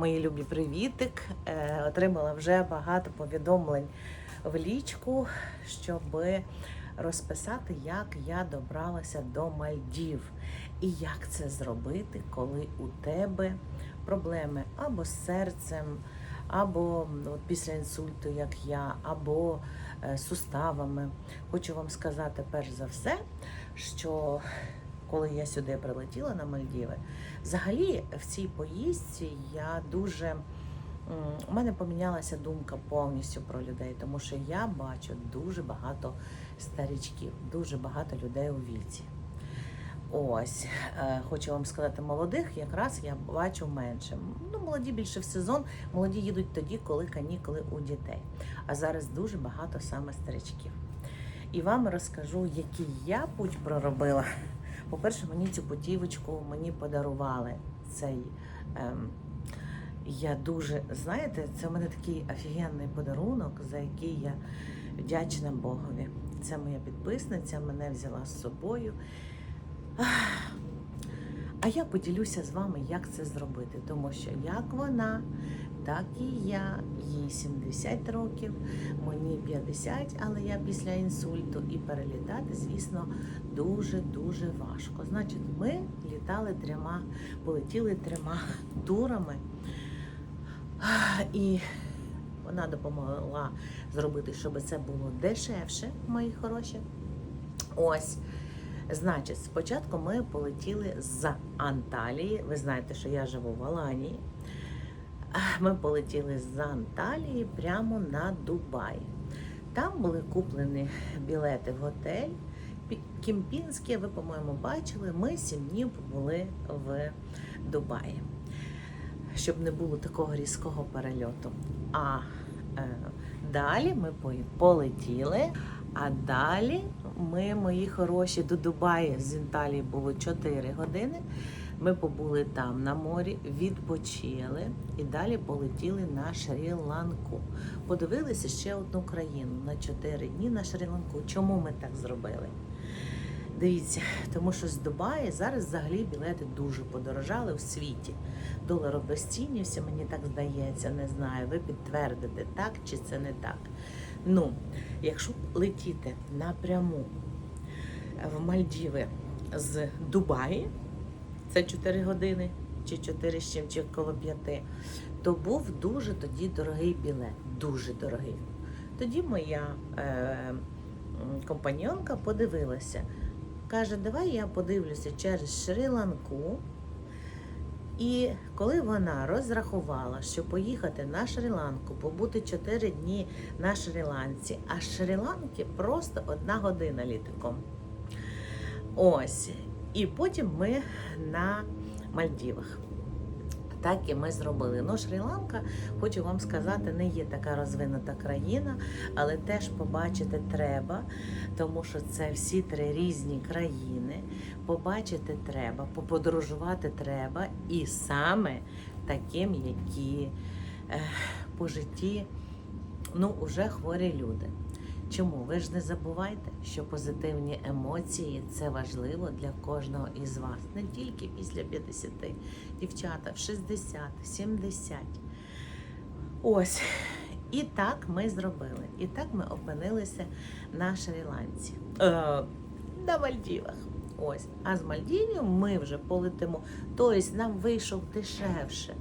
Мої любі привітик. Е, Отримала вже багато повідомлень в лічку, щоб розписати, як я добралася до Мальдів і як це зробити, коли у тебе проблеми або з серцем, або от після інсульту, як я, або е, суставами. Хочу вам сказати перш за все, що коли я сюди прилетіла на Мальдіви, взагалі в цій поїздці я дуже у мене помінялася думка повністю про людей, тому що я бачу дуже багато старічків, дуже багато людей у віці. Ось, е, хочу вам сказати, молодих якраз я бачу менше. Ну, молоді більше в сезон, молоді їдуть тоді, коли канікули у дітей. А зараз дуже багато саме старичків. І вам розкажу, який я путь проробила. По-перше, мені цю путівочку мені подарували цей. Ем, я дуже, знаєте, це в мене такий офігенний подарунок, за який я вдячна Богові. Це моя підписниця, мене взяла з собою. А я поділюся з вами, як це зробити, тому що як вона, так і я, їй 70 років, мені 50, але я після інсульту і перелітати, звісно, дуже-дуже важко. Значить, ми літали трьома, полетіли трьома турами. І вона допомогла зробити, щоб це було дешевше, мої хороші. Ось. Значить, спочатку ми полетіли з Анталії. Ви знаєте, що я живу в Аланії. Ми полетіли з Анталії прямо на Дубай. Там були куплені білети в готель. Пі- Кемпінське, ви, по-моєму, бачили. Ми сім днів були в Дубаї, щоб не було такого різкого перельоту. А е, далі ми полетіли. А далі ми, мої хороші, до Дубаї з Італії було 4 години. Ми побули там на морі, відпочили і далі полетіли на Шрі-Ланку. Подивилися ще одну країну на 4 дні на Шрі-Ланку. Чому ми так зробили? Дивіться, тому що з Дубаї зараз взагалі білети дуже подорожали в світі. Долар обезцінився, мені так здається, не знаю. Ви підтвердите, так чи це не так. Ну, якщо летіти напряму в Мальдіви з Дубаї, це 4 години, чи 4 з чим, чи коло 5, то був дуже тоді дорогий білет. Дуже дорогий. Тоді моя е, компаньонка подивилася. Каже, давай я подивлюся через Шрі-Ланку. І коли вона розрахувала, що поїхати на Шрі-Ланку, побути 4 дні на Шрі-Ланці, а Шрі-Ланки просто одна година літаком. Ось. І потім ми на Мальдівах. Так і ми зробили. Ну, Шрі-Ланка, хочу вам сказати, не є така розвинута країна, але теж побачити треба, тому що це всі три різні країни. Побачити треба, поподорожувати треба, і саме таким, які е, по житті ну, уже хворі люди. Чому? Ви ж не забувайте, що позитивні емоції це важливо для кожного із вас. Не тільки після 50, дівчата в 60, 70. Ось. І так ми зробили. І так ми опинилися на Шрі-Ланці. Е, на Мальдівах. Ось. А з Мальдівів ми вже полетимо. Тобто нам вийшов дешевше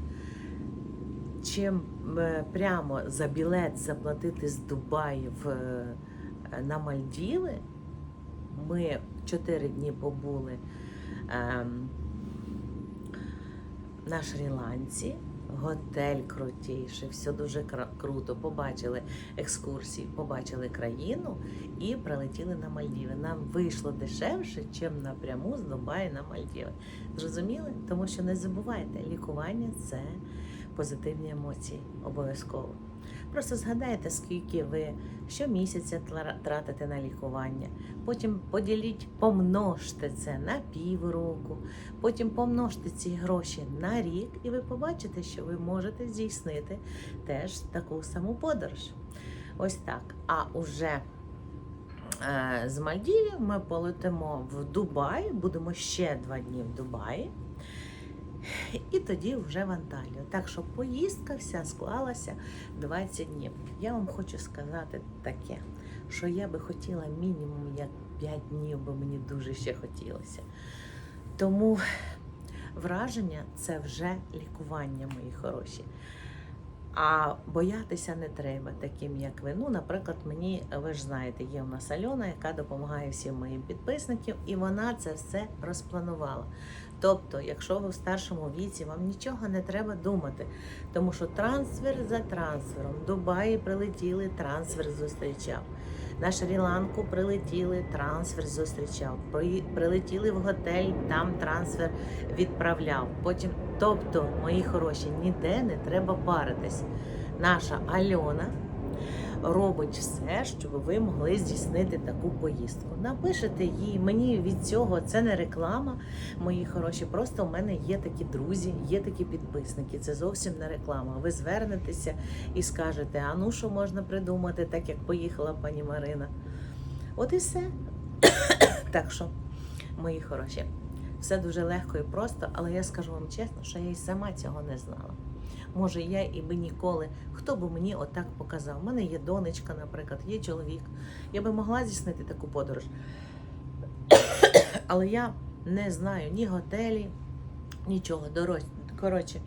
чим е, прямо за білет заплатити з Дубаю в, е, на Мальдіви, ми 4 дні побули ем, на Шрі-Ланці. Готель крутіший, все дуже круто. Побачили екскурсії, побачили країну і прилетіли на Мальдіви. Нам вийшло дешевше, ніж напряму з Дубаю на Мальдіви. Зрозуміли? Тому що не забувайте, лікування це позитивні емоції обов'язково. Просто згадайте, скільки ви щомісяця тратите на лікування. Потім поділіть, помножте це на півроку, потім помножте ці гроші на рік, і ви побачите, що ви можете здійснити теж таку саму подорож. Ось так. А уже е, з Мальдівів ми полетимо в Дубай, будемо ще два дні в Дубаї. І тоді вже в Анталію. Так що поїздка вся склалася 20 днів. Я вам хочу сказати таке, що я би хотіла мінімум як 5 днів, бо мені дуже ще хотілося. Тому враження це вже лікування, мої хороші. А боятися не треба, таким як ви. Ну, наприклад, мені, ви ж знаєте, є в нас Альона, яка допомагає всім моїм підписникам, і вона це все розпланувала. Тобто, якщо ви в старшому віці, вам нічого не треба думати, тому що трансфер за трансфером. Дубаї прилетіли, трансфер зустрічав. На Шрі-Ланку прилетіли, трансфер зустрічав. Прилетіли в готель, там трансфер відправляв. Потім, тобто, мої хороші, ніде не треба паритись. Наша Альона робить все, щоб ви могли здійснити таку поїздку. Напишете їй, мені від цього це не реклама, мої хороші. Просто в мене є такі друзі, є такі підписники. Це зовсім не реклама. Ви звернетеся і скажете, а ну що можна придумати, так як поїхала пані Марина. От і все. так що, мої хороші, все дуже легко і просто, але я скажу вам чесно, що я і сама цього не знала. Може, я і би ніколи, хто би мені отак показав. У мене є донечка, наприклад, є чоловік. Я би могла здійснити таку подорож. Але я не знаю ні готелі, нічого. Дорож... Коротше,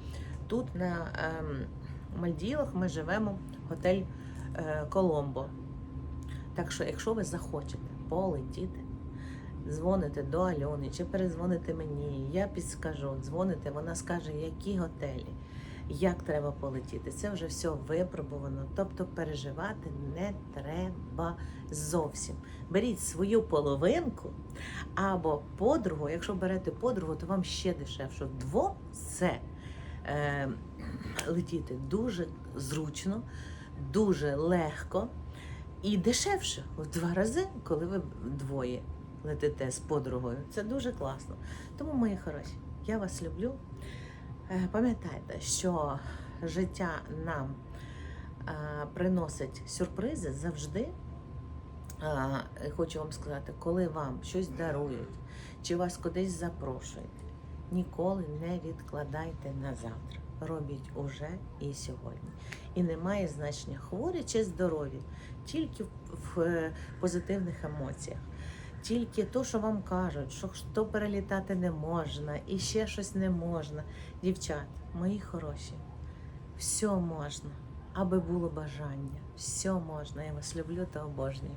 тут на ем, Мальдівах ми живемо готель е, Коломбо. Так що, якщо ви захочете полетіти, дзвоните до Альони чи перезвоните мені, я підскажу, дзвоните, вона скаже, які готелі, як треба полетіти. Це вже все випробувано. Тобто переживати не треба зовсім. Беріть свою половинку або подругу. Якщо берете подругу, то вам ще дешевше. Вдвох це е, летіти дуже зручно, дуже легко і дешевше в два рази, коли ви двоє летите з подругою. Це дуже класно. Тому, мої хороші, я вас люблю. Е, Пам'ятайте, що життя нам е, приносить сюрпризи завжди. Е, Хочу вам сказати, коли вам щось дарують чи вас кудись запрошують, ніколи не відкладайте на завтра. Робіть уже і сьогодні. І немає значення хворі чи здорові, тільки в, позитивних емоціях. Тільки то, що вам кажуть, що то перелітати не можна, і ще щось не можна. Дівчат, мої хороші, все можна, аби було бажання. Все можна. Я вас люблю та обожнюю.